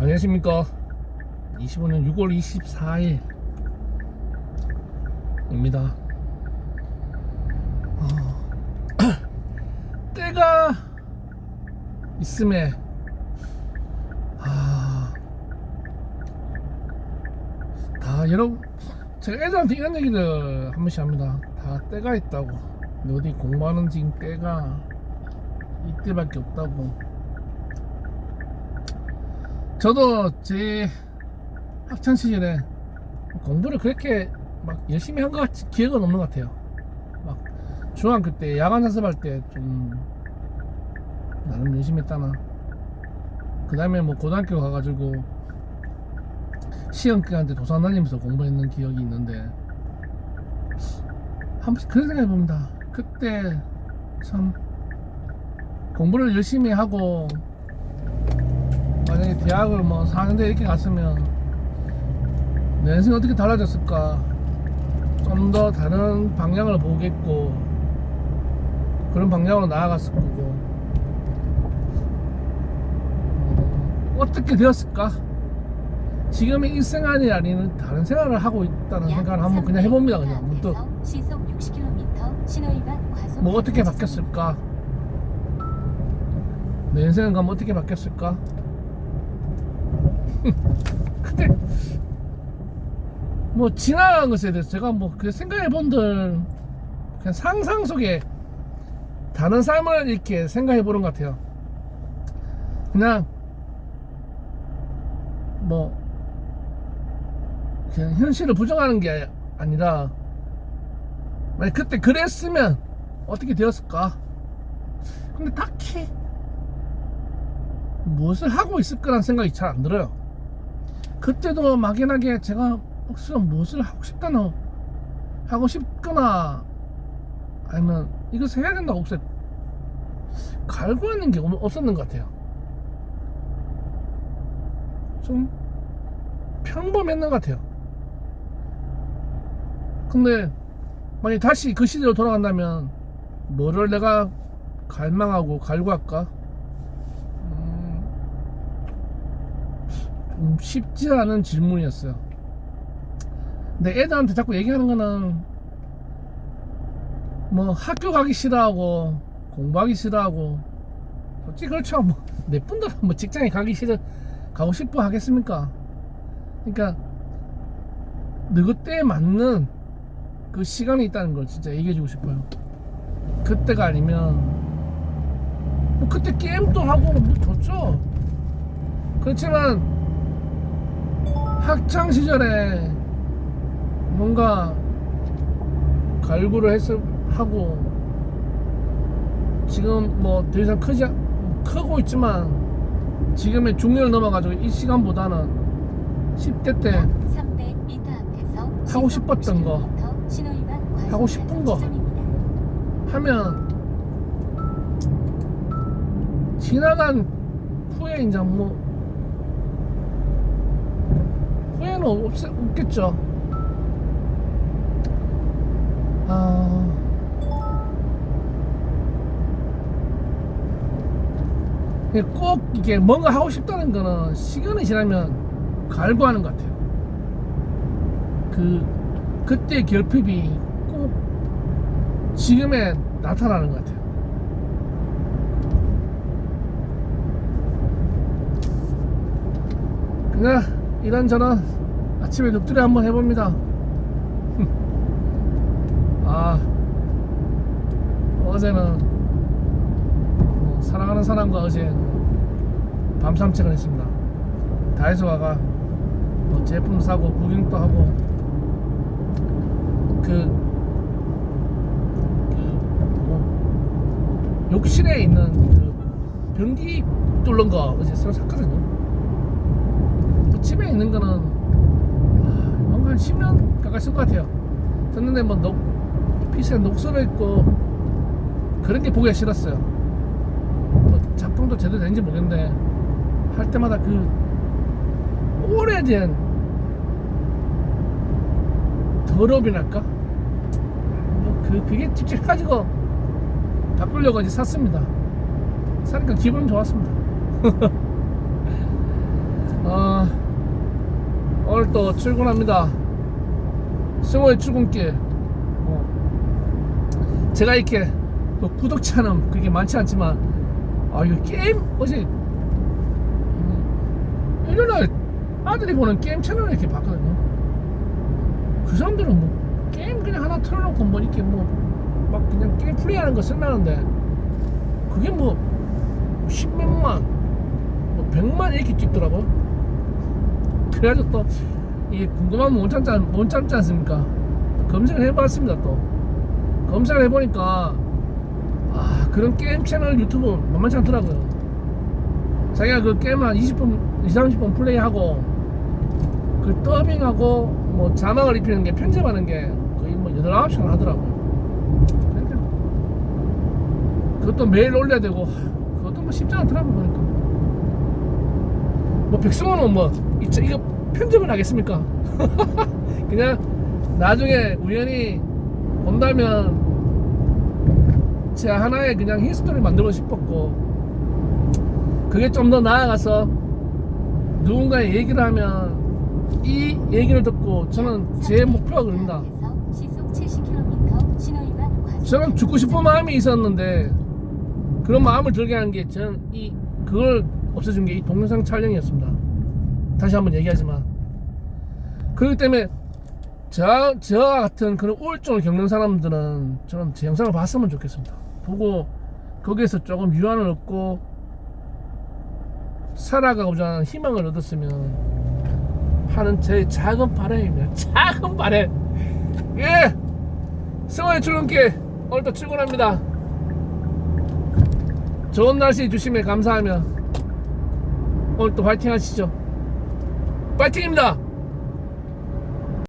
안녕하십니까. 25년 6월 24일 입니다. 어, 때가 있음에 아, 다 여러분 제가 애들한테 이런 얘기를 한 번씩 합니다. 다 때가 있다고. 어디 공부하는 지금 때가 이때밖에 없다고 저도 제 학창 시절에 공부를 그렇게 막 열심히 한 것 같이 기억은 없는 것 같아요. 막 중학교 때 야간 연습할 때 좀 나름 열심히 했다나. 그 다음에 뭐 고등학교 가가지고 시험 기간 때 도산 다니면서 공부했는 기억이 있는데 한 번씩 그런 생각해 봅니다. 그때 참 공부를 열심히 하고 만약에 대학을 뭐 4년대 이렇게 갔으면 내 인생이 어떻게 달라졌을까? 좀 더 다른 방향을 보겠고 그런 방향으로 나아갔을 거고. 어, 어떻게 되었을까? 지금의 이 생활이 아닌 다른 생활을 하고 있다는 생각을 한번 그냥 해봅니다 그냥. 문득 시속 60km 신호위반 과속 뭐 어떻게 바뀌었을까? 내 인생은 그럼 어떻게 바뀌었을까 근데 뭐 지나간 것에 대해서 제가 뭐 그 생각해 본들 그냥 상상 속에 다른 삶을 이렇게 생각해 보는 것 같아요 그냥 뭐 그냥 현실을 부정하는 게 아니라 만약 그때 그랬으면 어떻게 되었을까 근데 딱히 무엇을 하고 있을 거란 생각이 잘 안 들어요. 그때도 막연하게 제가 혹시 무엇을 하고 싶다나 하고 싶거나 아니면 이것을 해야 된다고 혹시 갈구하는 게 없- 없었는 것 같아요. 좀 평범했는 것 같아요. 근데 만약 다시 그 시대로 돌아간다면 뭐를 내가 갈망하고 갈구할까? 음, 좀 쉽지 않은 질문이었어요. 근데 애들한테 자꾸 얘기하는 거는 뭐 학교 가기 싫어하고 공부하기 싫어하고 솔직히 그렇죠. 뭐 내분들 뭐 직장에 가기 싫어 가고 싶어 하겠습니까? 그러니까 너그 때에 맞는 그 시간이 있다는 걸 진짜 얘기해주고 싶어요. 그때가 아니면 뭐 그때 게임도 하고 뭐 좋죠. 그렇지만 학창 시절에 뭔가 갈구를 했을 하고 지금 뭐 더 이상 크지 않- 크고 있지만 지금의 중년을 넘어가지고 이 시간보다는 10대 때 300m 앞에서 하고 싶었던 거, 60km 신호위반 과속 하고 싶은 거. 하면 지나간 후에 이제 뭐 후회는 없, 없겠죠. 아 꼭 이게 뭔가 하고 싶다는 거는 시간이 지나면 갈구하는 것 같아요. 그 그때 결핍이 꼭 지금에 나타나는 것 같아요. 그냥 이런저런 아침에 늑두리 한번 해봅니다. 아 어제는 뭐 사랑하는 사람과 어제 밤 산책을 했습니다. 다이소 가가 뭐 제품 사고 구경도 하고 그 그 뭐, 욕실에 있는 그 변기 뚫는 거 어제 새로 샀거든요. 그 집에 있는 거는 10년 가까이 쓴 것 같아요. 썼는데 뭐 녹, 피스에 녹슬어 있고 그런 게 보기가 싫었어요. 뭐 작동도 제대로 되는지 모르겠는데 할 때마다 그 오래된 더럽이랄까? 뭐 그, 그게 찝찝해가지고 바꾸려고 이제 샀습니다. 사니까 기분 좋았습니다. 어, 오늘 또 출근합니다. 승호의 출근길. 어, 제가 이렇게 뭐 구독자는 그렇게 많지 않지만, 아, 이거 게임, 어제, 음, 일요일날 아들이 보는 게임 채널을 이렇게 봤거든요. 그 사람들은 뭐, 게임 그냥 하나 틀어놓고 뭐 이렇게 뭐, 막 그냥 게임 플레이하는 거 쓴다는데, 그게 뭐, 십몇만, 뭐, 백만 이렇게 찍더라고. 그래가지고 또, 이게 궁금하면 못 참지, 않- 못 참지 않습니까? 검색을 해봤습니다, 또. 검색을 해보니까, 아, 그런 게임 채널 유튜브 만만치 않더라고요. 자기가 그 게임을 한 20분, 20, 30분 플레이하고, 그 더빙하고, 뭐 자막을 입히는 게, 편집하는 게 거의 뭐 8, 9시간 하더라고요. 그러니까 그것도 매일 올려야 되고, 그것도 뭐 쉽지 않더라고요, 그러니까. 뭐 백승호는 뭐, 이, 이거 편집을 하겠습니까? 그냥 나중에 우연히 본다면 제가 하나의 그냥 히스토리 만들고 싶었고 그게 좀 더 나아가서 누군가의 얘기를 하면 이 얘기를 듣고 저는 제 목표가 그럽니다. 시속 70km 신호 위반 과속. 저는 죽고 싶은 마음이 있었는데 그런 마음을 들게 한 게 저는 이 그걸 없애준 게 이 동영상 촬영이었습니다. 다시 한번 얘기하지만 그렇기 때문에 저, 저와 같은 그런 우울증을 겪는 사람들은 저는 제 영상을 봤으면 좋겠습니다. 보고 거기에서 조금 유한을 얻고 살아가고자 하는 희망을 얻었으면 하는 제 작은 바람입니다. 작은 바람. 예! 승호의 출근길 오늘도 출근합니다. 좋은 날씨 주심에 감사하며 오늘 또 화이팅 하시죠. 파이팅입니다.